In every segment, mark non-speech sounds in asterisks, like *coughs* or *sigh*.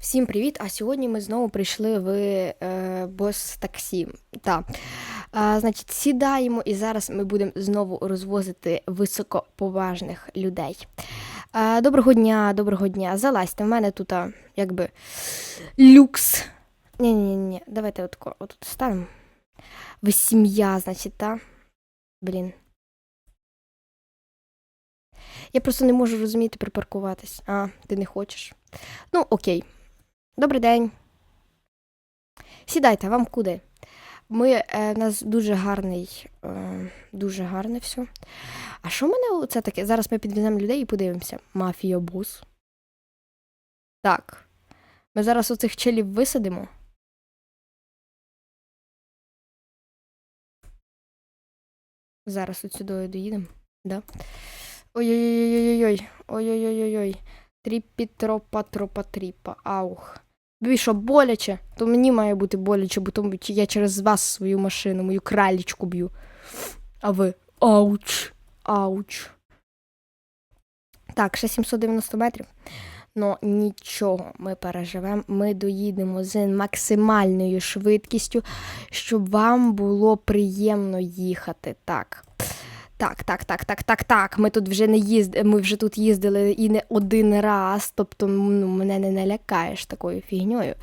Всім привіт! А сьогодні ми знову прийшли в е, бос таксі. Та. А, значить, сідаємо і зараз ми будемо знову розвозити високоповажних людей. А, доброго дня, доброго дня. Залазьте, в мене тут а, якби люкс. Ні-ні, ні давайте отако, отут ставимо. Ви сім'я, значить, та? Блін. Я просто не можу розуміти припаркуватись. А, ти не хочеш. Ну, окей. Добрий день. Сідайте, вам куди? Ми, е, в нас дуже гарний, е, дуже гарне все. А що в мене це таке? Зараз ми підвеземо людей і подивимося. Мафія бус. Так. Ми зараз оцих челів висадимо. Зараз от сюди доїдемо. Да? Ой-ой-ой-ой-ой. Ой-ой-ой-ой. Тропа тріпа. Аух. Що, боляче? То мені має бути боляче, бо тому я через вас свою машину, мою кралічку б'ю. А ви. Ауч. Ауч. Так, ще 790 метрів. Ну нічого, ми переживемо. Ми доїдемо з максимальною швидкістю, щоб вам було приємно їхати. Так. Так, так, так, так, так, так. Ми тут вже не їздили, ми вже тут їздили і не один раз, тобто ну, мене не налякаєш такою фігньою.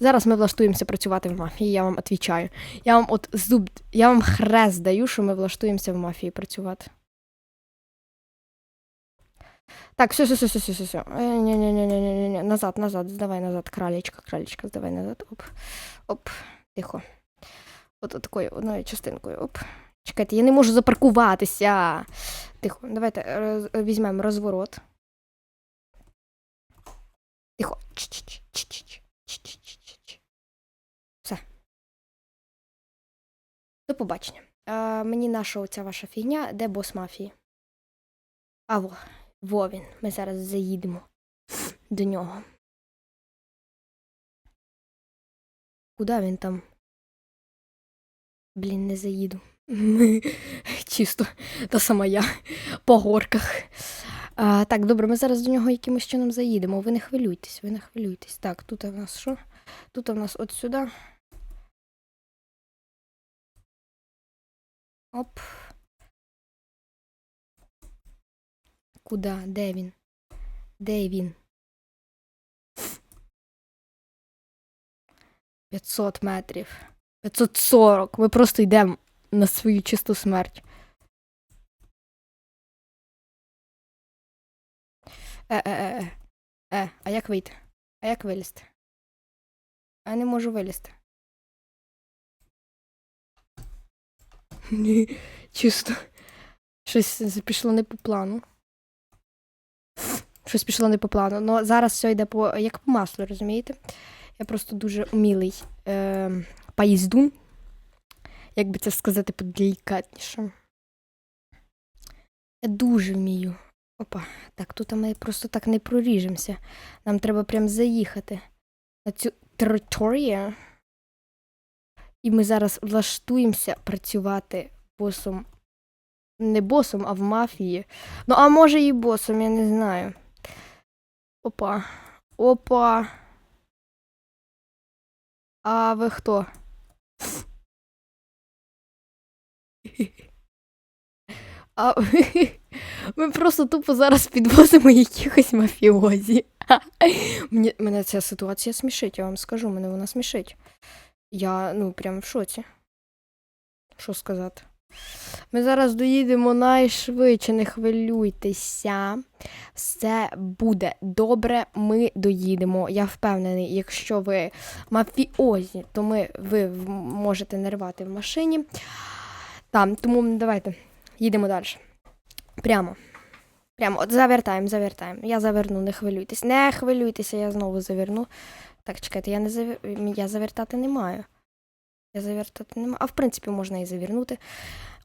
Зараз ми влаштуємося працювати в мафії, я вам відповідаю. Я вам от зуб, я вам хрест даю, що ми влаштуємося в мафії працювати. Так, все, все, все, все, все, все. Ні, ні, назад, назад, здавай назад, кралечка, кралечка, здавай назад. Оп, оп, тихо. От такою одною частинкою. Оп. Чекайте, я не можу запаркуватися. Тихо, давайте е, роз... Е, візьмемо розворот. Тихо. Все. До побачення. Е, Мені наша оця ваша фігня, де бос мафії? А во, во він. Ми зараз заїдемо до нього. Куди він там? Блін, не заїду. Чисто та сама я по горках. А, Так, добре, ми зараз до нього якимось чином заїдемо. Ви не хвилюйтесь, ви не хвилюйтесь. Так, тут у нас що? Тут у нас от сюди. Оп. Куда? Де він? Де він? 500 метрів. 540. Ми просто йдемо на свою чисту смерть. Е-е-е. Е, а як вийти? А як вилізти? А я не можу вилізти. Ні, чисто. Щось пішло не по плану. Щось пішло не по плану. Ну зараз все йде по як по маслу, розумієте? Я просто дуже умілий е, поїздун як би це сказати, поделікатніше. Я дуже вмію. Опа, так, тут ми просто так не проріжемося. Нам треба прям заїхати на цю територію. І ми зараз влаштуємося працювати босом. Не босом, а в мафії. Ну, а може і босом, я не знаю. Опа. Опа. А ви хто? А *laughs* ми просто тупо зараз підвозимо якихось мафіозі. *laughs* Мені, Мене ця ситуація смішить, я вам скажу, мене вона смішить. Я ну прям в шоці. Що сказати? Ми зараз доїдемо найшвидше, не хвилюйтеся. Все буде добре, ми доїдемо. Я впевнений, якщо ви мафіозі, то ми, ви можете не рвати в машині. Там, тому давайте їдемо далі. Прямо. Прямо, от завертаємо, завертаємо. Я заверну, не хвилюйтесь. Не хвилюйтеся, я знову заверну. Так, чекайте, я не завер... я завертати не маю. Я завертати не маю. А в принципі, можна і завернути.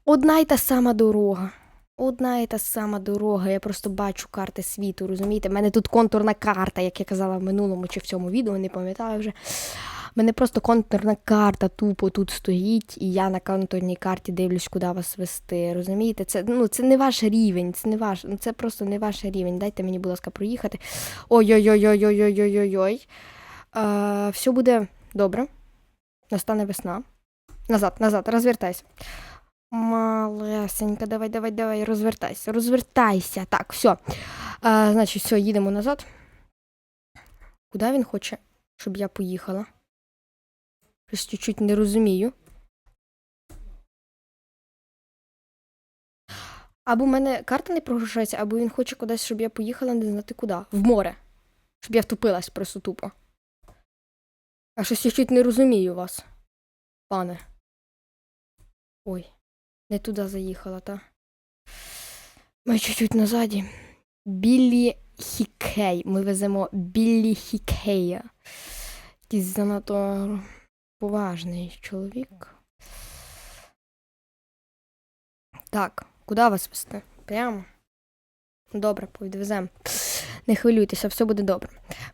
Одна й та сама дорога. Одна і та сама дорога. Я просто бачу карти світу, розумієте? У мене тут контурна карта, як я казала в минулому чи в цьому відео, не пам'ятаю вже мене просто контурна карта тупо тут стоїть, і я на контурній карті дивлюсь, куди вас вести. Розумієте? Це ну, це не ваш рівень, це не ваш, це просто не ваш рівень. Дайте мені, будь ласка, проїхати. Ой-ой-ой-ой-ой-ой-ой-ой. Е, все буде добре. Настане весна. Назад, назад, розвертайся. Малесенька, давай, давай, давай, розвертайся, розвертайся. Так, все. А, значить, все, їдемо назад. Куди він хоче, щоб я поїхала? Щось чуть-чуть не розумію. Або в мене карта не прогружається, або він хоче кудись, щоб я поїхала не знати куди. В море. Щоб я втопилась просто тупо. А щось я чуть не розумію вас, пане. Ой, не туди заїхала, та. Ми чуть-чуть назаді. Біллі Хікей. Ми веземо Біллі Хікея. Якийсь занадто поважний чоловік. Так, куди вас вести? Прямо? Добре, підвеземо. Не хвилюйтеся, все буде добре.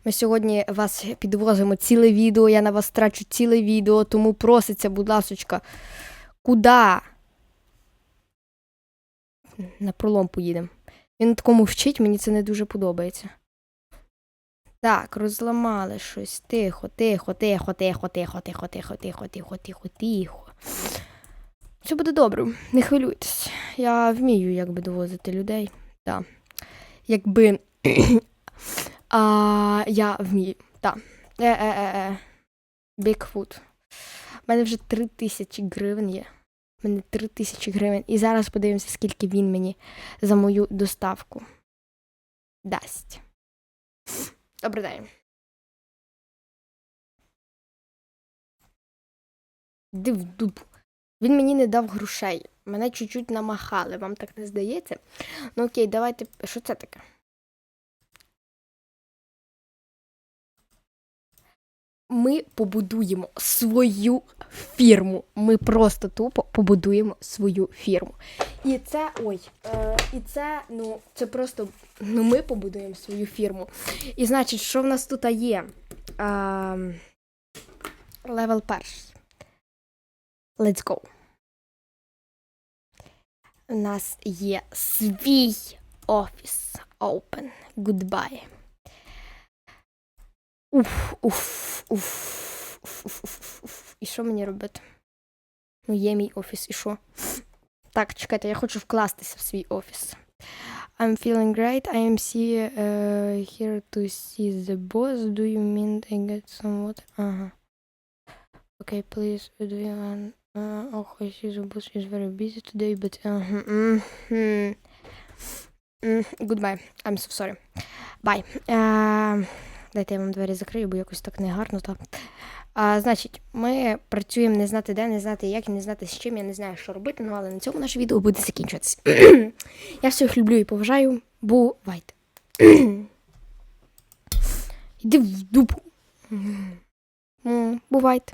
Ми сьогодні вас підвозимо ціле відео, я на вас трачу ціле відео, тому проситься, будь ласочка, куди? На пролом поїдемо. Він такому вчить, мені це не дуже подобається. Так, розламали щось. Тихо, тихо, тихо, тихо, тихо, тихо, тихо, тихо, тихо, тихо, тихо. Все буде добре, не хвилюйтесь. Я вмію, якби довозити людей. Так. Якби. *coughs* а, я вмію. Так. Е-е-е. Бікфут. У мене вже три тисячі гривень є. У мене три тисячі гривень. І зараз подивимося, скільки він мені за мою доставку дасть. Добрий день. Див дуб. Він мені не дав грошей. Мене чуть-чуть намахали, вам так не здається? Ну окей, давайте. Що це таке? Ми побудуємо свою фірму. Ми просто тупо побудуємо свою фірму. І це, ой, е, і це, ну, це просто, ну, ми побудуємо свою фірму. І значить, що в нас тут є? Левел перший. Let's go. У нас є свій офіс. Open. Goodbye. Уф, уф, уф, уф, уф, уф, уф. І що мені робити? Ну, є мій офіс, і що? Так, чекайте, я хочу вкластися в свій офіс. I'm feeling great. I am see, uh, here to see the boss. Do you mean I get some water? Ага. Okay, please, do you want... Uh, oh, I see the boss is very busy today, but... Uh, mm, mm, mm, goodbye. I'm so sorry. Bye. Uh, дайте я вам двері закрию, бо якось так негарно. То. А, значить, ми працюємо не знати де, не знати як, не знати з чим. Я не знаю, що робити, ну але на цьому наше відео буде закінчуватися. *clears throat* я всіх люблю і поважаю. Бувайте. *clears throat* Іди в дупу. Бувайте.